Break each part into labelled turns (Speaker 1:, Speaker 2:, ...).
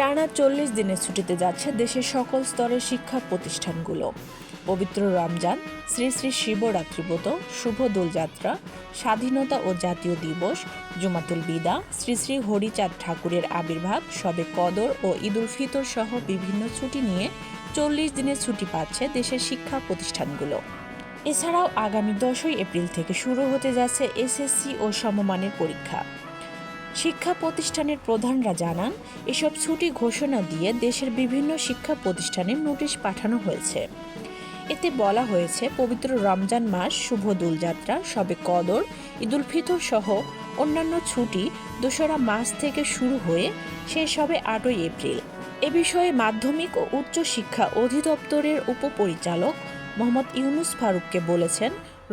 Speaker 1: টানা চল্লিশ দিনের ছুটিতে যাচ্ছে দেশের সকল স্তরের শিক্ষা প্রতিষ্ঠানগুলো পবিত্র রমজান শ্রী শ্রী শিবরাত্রিব্রত শুভ দোলযাত্রা স্বাধীনতা ও জাতীয় দিবস জুমাতুল বিদা শ্রী শ্রী হরিচাঁদ ঠাকুরের আবির্ভাব সবে কদর ও ঈদুল ফিতর সহ বিভিন্ন ছুটি নিয়ে চল্লিশ দিনের ছুটি পাচ্ছে দেশের শিক্ষা প্রতিষ্ঠানগুলো এছাড়াও আগামী দশই এপ্রিল থেকে শুরু হতে যাচ্ছে এসএসসি ও সমমানের পরীক্ষা শিক্ষা প্রতিষ্ঠানের প্রধানরা জানান এসব ছুটি ঘোষণা দিয়ে দেশের বিভিন্ন শিক্ষা প্রতিষ্ঠানে নোটিশ পাঠানো হয়েছে এতে বলা হয়েছে পবিত্র রমজান মাস শুভ দুলযাত্রা সবে কদর ঈদুল ফিতর সহ অন্যান্য ছুটি দোসরা মাস থেকে শুরু হয়ে শেষ হবে আটই এপ্রিল এ বিষয়ে মাধ্যমিক ও উচ্চ শিক্ষা অধিদপ্তরের উপপরিচালক মোহাম্মদ ইউনুস ফারুককে বলেছেন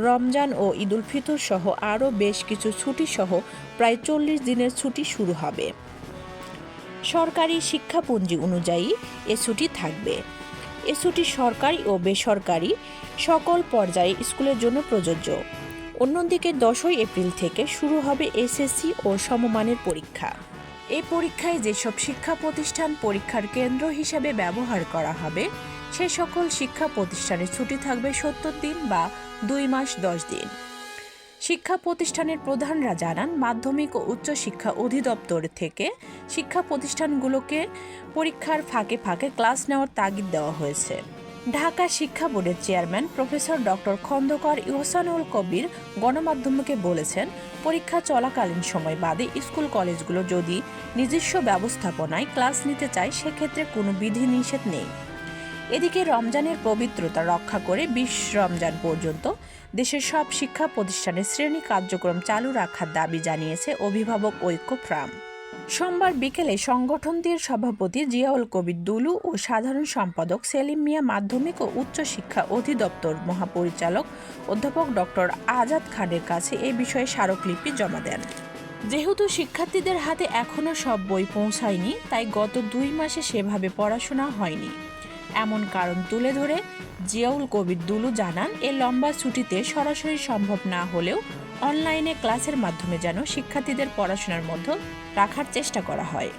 Speaker 1: রমজান ও ঈদুল ফিতর সহ আরও বেশ কিছু ছুটি সহ প্রায় চল্লিশ দিনের ছুটি শুরু হবে সরকারি শিক্ষাপঞ্জি অনুযায়ী এ ছুটি থাকবে এ ছুটি সরকারি ও বেসরকারি সকল পর্যায়ে স্কুলের জন্য প্রযোজ্য অন্যদিকে দশই এপ্রিল থেকে শুরু হবে এসএসসি ও সমমানের পরীক্ষা এই পরীক্ষায় যেসব শিক্ষা প্রতিষ্ঠান পরীক্ষার কেন্দ্র হিসেবে ব্যবহার করা হবে সে সকল শিক্ষা প্রতিষ্ঠানে ছুটি থাকবে সত্তর দিন বা দুই মাস দশ দিন শিক্ষা প্রতিষ্ঠানের প্রধানরা জানান মাধ্যমিক ও উচ্চ শিক্ষা অধিদপ্তর থেকে শিক্ষা প্রতিষ্ঠানগুলোকে পরীক্ষার ফাঁকে ফাঁকে ক্লাস নেওয়ার তাগিদ দেওয়া হয়েছে ঢাকা শিক্ষা বোর্ডের chairman professor doctor Khandakar Ihsanul Kabir গণমাধ্যমকে বলেছেন পরীক্ষা চলাকালীন সময় বাদে স্কুল কলেজগুলো যদি নিজস্ব ব্যবস্থাপনায় ক্লাস নিতে চায় সেক্ষেত্রে কোনো বিধিনিষেধ নেই এদিকে রমজানের পবিত্রতা রক্ষা করে বিশ রমজান পর্যন্ত দেশের সব শিক্ষা প্রতিষ্ঠানের শ্রেণী কার্যক্রম চালু রাখার দাবি জানিয়েছে অভিভাবক ঐক্য ফ্রাম সোমবার বিকেলে সংগঠনটির সভাপতি জিয়াউল কবির দুলু ও সাধারণ সম্পাদক সেলিম মিয়া মাধ্যমিক ও উচ্চ শিক্ষা অধিদপ্তর মহাপরিচালক অধ্যাপক ডক্টর আজাদ খানের কাছে এ বিষয়ে স্মারকলিপি জমা দেন যেহেতু শিক্ষার্থীদের হাতে এখনও সব বই পৌঁছায়নি তাই গত দুই মাসে সেভাবে পড়াশোনা হয়নি এমন কারণ তুলে ধরে জিয়াউল কবির দুলু জানান এ লম্বা ছুটিতে সরাসরি সম্ভব না হলেও অনলাইনে ক্লাসের মাধ্যমে যেন শিক্ষার্থীদের পড়াশোনার মধ্যে রাখার চেষ্টা করা হয়